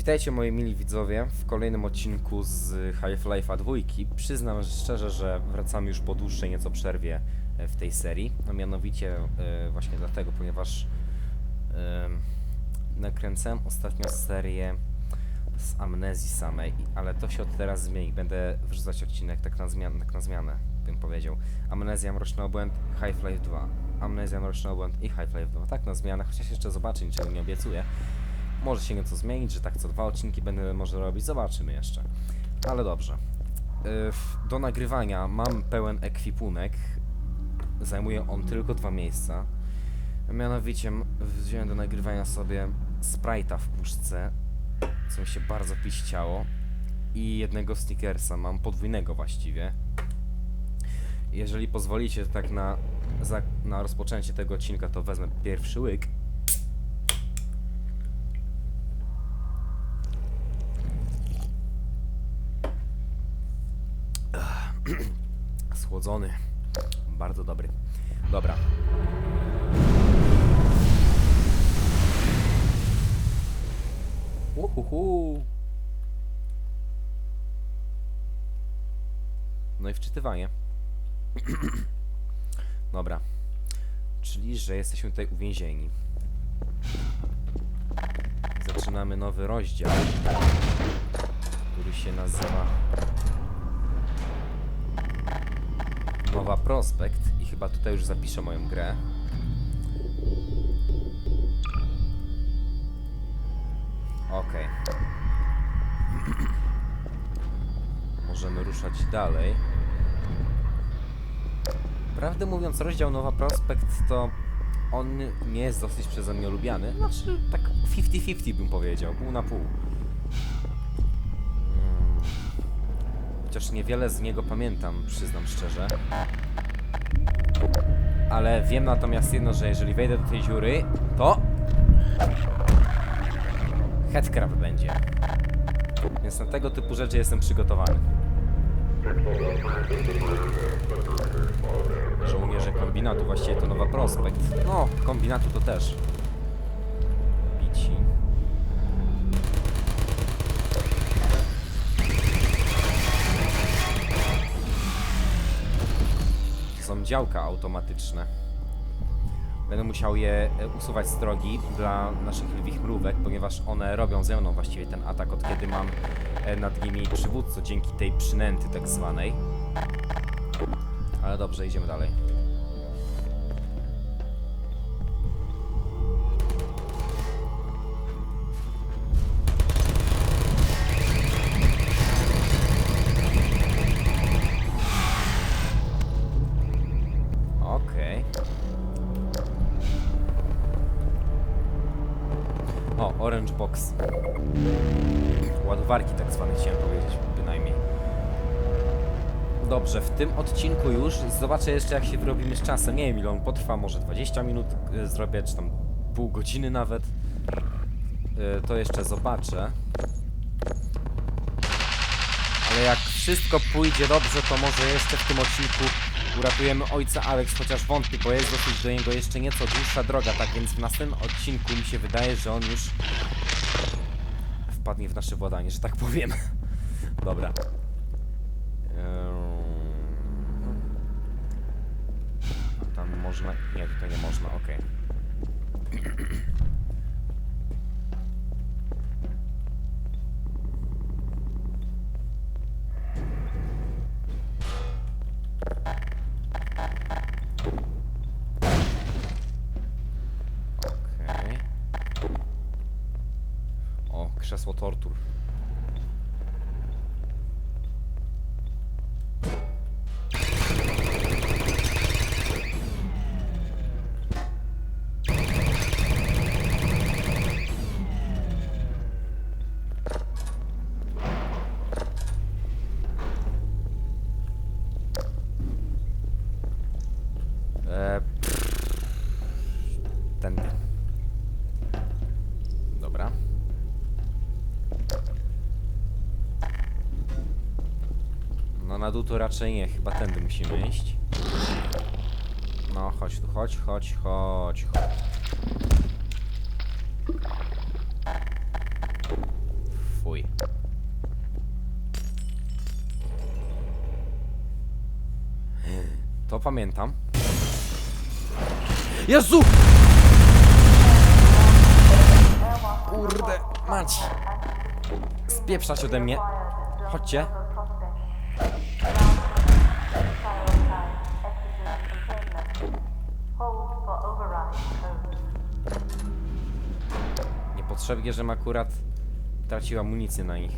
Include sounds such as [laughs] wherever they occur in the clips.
Witajcie moi mili widzowie w kolejnym odcinku z Half-Life'a 2. Przyznam szczerze, że wracamy już po dłuższej nieco przerwie e, w tej serii. No mianowicie e, właśnie dlatego, ponieważ e, nakręcałem ostatnio serię z amnezji samej, ale to się od teraz zmieni. Będę wrzucać odcinek tak na, zmian tak na zmianę, bym powiedział. Amnezja, Mroczny Obłęd, Half-Life 2. Amnezja, Mroczny Obłęd i Half-Life 2. Tak na zmianę, chociaż jeszcze zobaczę, niczego nie obiecuję. Może się nieco zmienić, że tak co dwa odcinki będę może robić, zobaczymy jeszcze. Ale dobrze. W- Do nagrywania mam pełen ekwipunek. Zajmuje on tylko dwa miejsca. Mianowicie wziąłem do nagrywania sobie Sprite'a w puszce, co mi się bardzo pić chciało. I jednego stickersa, mam podwójnego właściwie. Jeżeli pozwolicie tak na, na rozpoczęcie tego odcinka, to wezmę pierwszy łyk. Schłodzony. Bardzo dobry. Dobra. Uhuhu. No i wczytywanie. [clears throat] Dobra. Czyli, że jesteśmy tutaj uwięzieni. Zaczynamy nowy rozdział, który się nazywa Nowa Prospekt i chyba tutaj już zapiszę moją grę. Okej. Możemy ruszać dalej. Prawdę mówiąc, rozdział Nowa Prospekt to on nie jest dosyć przeze mnie lubiany. Znaczy, tak 50-50 bym powiedział, pół na pół. Chociaż niewiele z niego pamiętam, przyznam szczerze. Ale wiem natomiast jedno, że jeżeli wejdę do tej dziury, to... Headcrab będzie. Więc na tego typu rzeczy jestem przygotowany. Żołnierze kombinatu, właściwie to nowa prospekt. No, kombinatu to też. Działka automatyczne. Będę musiał je e, usuwać z drogi dla naszych lwich mrówek, ponieważ one robią ze mną właściwie ten atak od kiedy mam e, nad nimi przywódcę dzięki tej przynęty tak zwanej. Ale dobrze, idziemy dalej. Orange Box. Ładowarki tak zwane chciałem powiedzieć, bynajmniej. Dobrze, w tym odcinku już zobaczę jeszcze jak się wyrobimy z czasem. Nie wiem ile on potrwa, może 20 minut y, zrobię, czy tam pół godziny nawet. Y, to jeszcze zobaczę. Ale jak wszystko pójdzie dobrze, to może jeszcze w tym odcinku uratujemy ojca Alex, chociaż wątpię, bo jest dosyć do niego jeszcze nieco dłuższa droga, tak więc w następnym odcinku mi się wydaje, że on już wpadnie w nasze władanie, że tak powiem. [laughs] Dobra. Ehm. Tam można... Nie, tutaj nie można, okej. Okej. [clears throat] dół to raczej nie, chyba tędy musimy iść. No, chodź tu, chodź, chodź, chodź, chodź. Fuj. To pamiętam. Jezu! Kurde, mać! Spieprzać ode mnie. Chodźcie. Niepotrzebnie, żem akurat tracił amunicję na nich.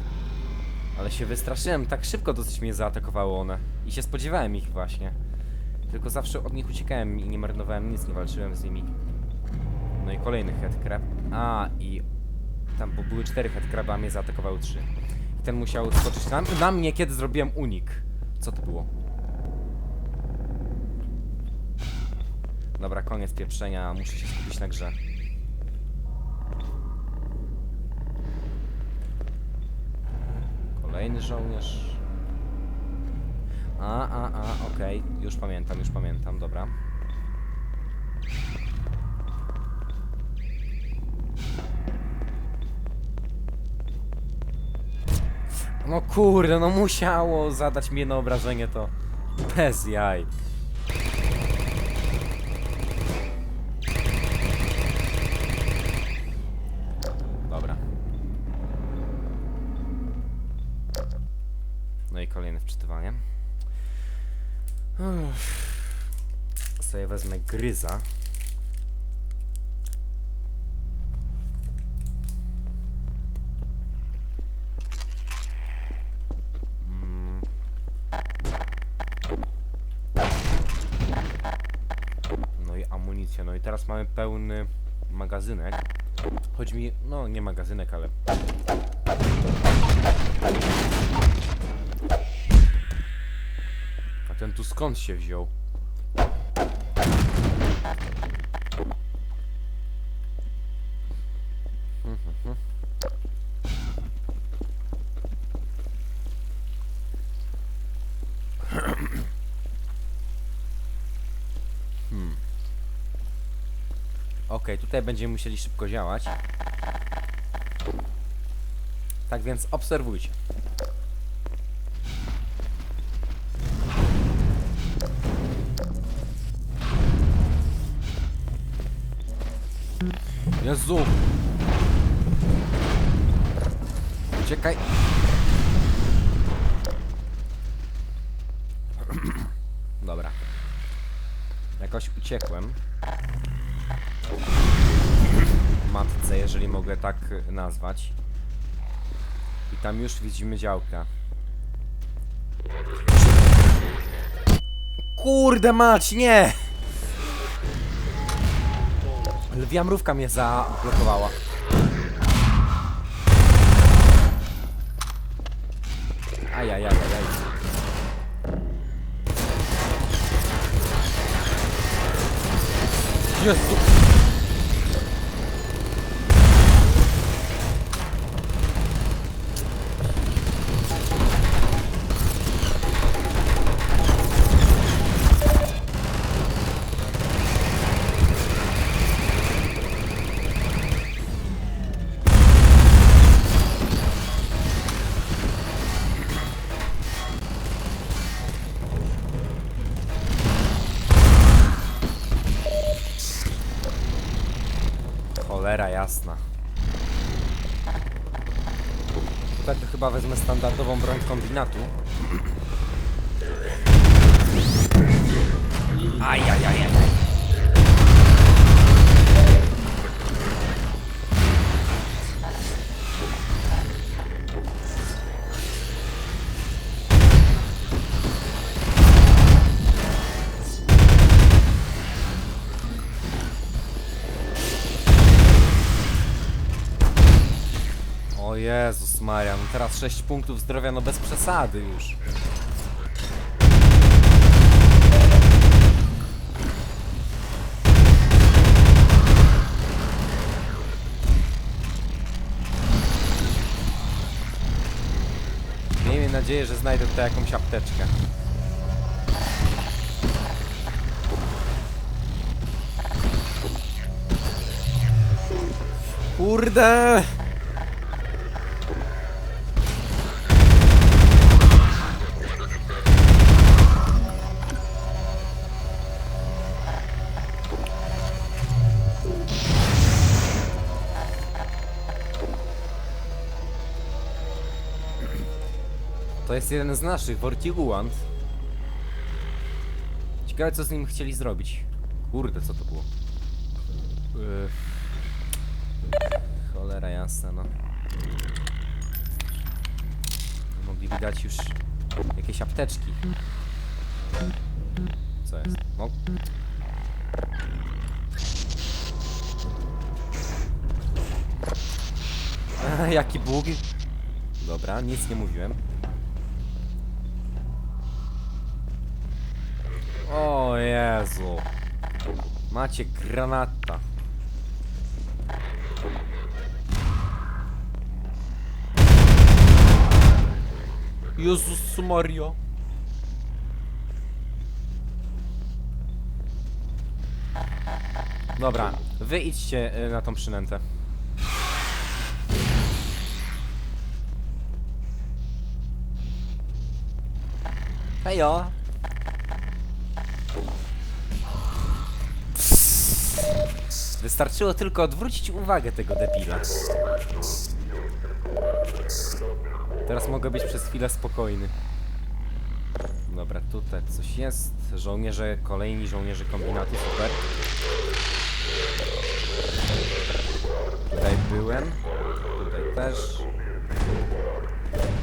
Ale się wystraszyłem, tak szybko dosyć mnie zaatakowały one. I się spodziewałem ich właśnie. Tylko zawsze od nich uciekałem i nie marnowałem nic, nie walczyłem z nimi. No i kolejny headcrab. A, i tam, bo były cztery headcraby, a mnie zaatakowały trzy. I ten musiał skoczyć na, na mnie, kiedy zrobiłem unik. Co to było? Dobra, koniec pieprzenia, muszę się skupić na grze. Kolejny żołnierz. A, a, a, okej, już pamiętam, już pamiętam, dobra. No kurde, no musiało zadać mi jedno obrażenie to. Bez jaj. Wezmę gryza. Mm. No i amunicja. No i teraz mamy pełny magazynek. Chodzi mi, no nie magazynek, ale A ten tu skąd się wziął? Hmm. Okej, tutaj będziemy musieli szybko działać. Tak więc obserwujcie. Jezu! Uciekaj! [clears throat] Dobra. Jakoś uciekłem. Matce, jeżeli mogę tak nazwać. I tam już widzimy działka. Kurde mać, nie! Lwia mrówka mnie zablokowała. Ajajajajaj. Jezu! Cholera jasna. Tutaj to chyba wezmę standardową broń kombinatu. Ajajajaj. O Jezus Maria, no teraz 6 punktów zdrowia, no bez przesady już. Miejmy nadzieję, że znajdę tutaj jakąś apteczkę. Kurde! Jest jeden z naszych, Vortiguant. Ciekawe co z nim chcieli zrobić. Kurde, co to było? Yy. Cholera jasna, no. Mogli dać już jakieś apteczki. Co jest? O. [laughs] Jaki bóg? Dobra, nic nie mówiłem. O Jezu. Macie granata. Jezus Maria. Dobra, wy idźcie y, na tą przynętę. Hejo! Wystarczyło tylko odwrócić uwagę tego debila. Teraz mogę być przez chwilę spokojny. Dobra, tutaj coś jest. Żołnierze, kolejni żołnierze kombinatu, super. Tutaj byłem. Tutaj też.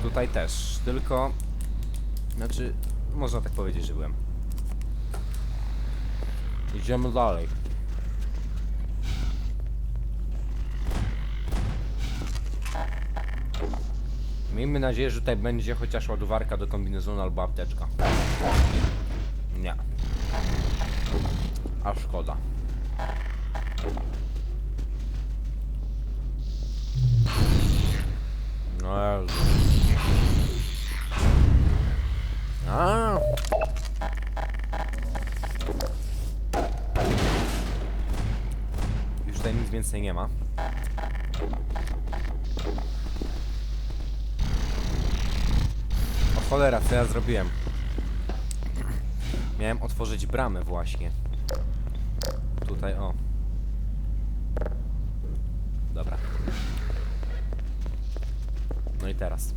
Tutaj też. Tylko... Znaczy, można tak powiedzieć, że byłem. Idziemy dalej. Miejmy nadzieję, że tutaj będzie chociaż ładowarka do kombinezonu albo apteczka. Nie. A szkoda. No Jezu. Już tutaj nic więcej nie ma. Cholera, co ja zrobiłem? Miałem otworzyć bramę właśnie. Tutaj, o. Dobra. No i teraz.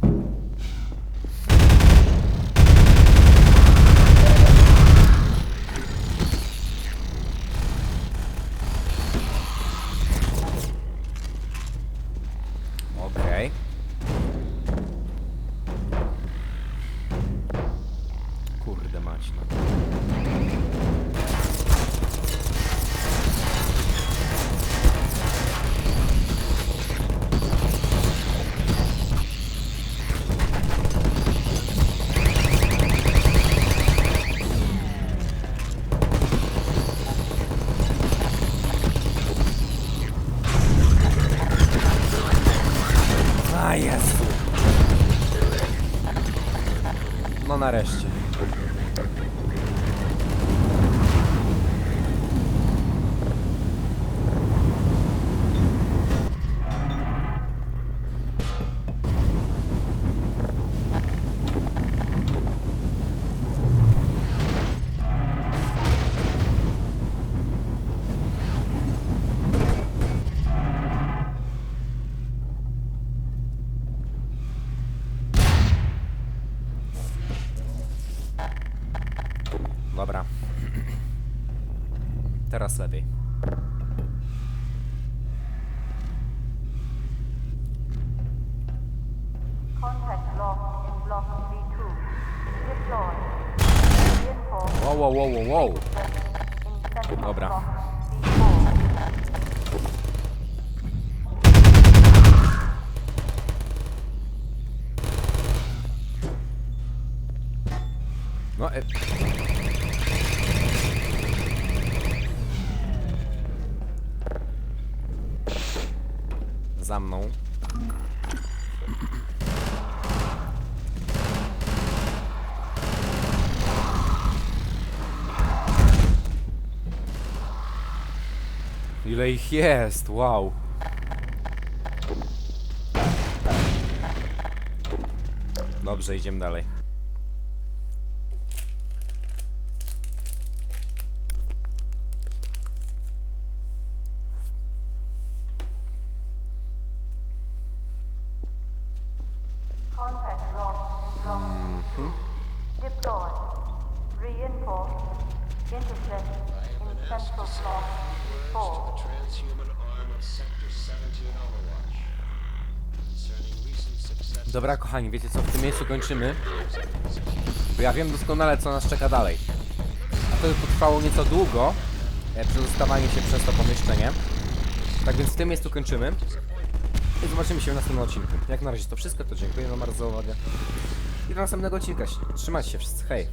Nareszcie. Teraz lepiej. Contact lost in block B2. Deploy. Reinforce Wow, wow, wow, wow, wow. Dobra. block B4. No, e... Za mną. Ile ich jest? Wow. Dobrze, idziemy dalej. In Central Block B4. transhuman arm of Sector 17 Overwatch. Concerning recent success Dobra, kochani, wiecie co, w tym miejscu kończymy. Bo ja wiem doskonale, co nas czeka dalej. A to potrwało nieco długo, e, przedostawanie się przez to pomieszczenie. Tak więc w tym miejscu kończymy. I zobaczymy się w następnym odcinku. Jak na razie to wszystko, to dziękuję wam bardzo za uwagę. I do następnego odcinka. Trzymajcie się wszyscy, hej!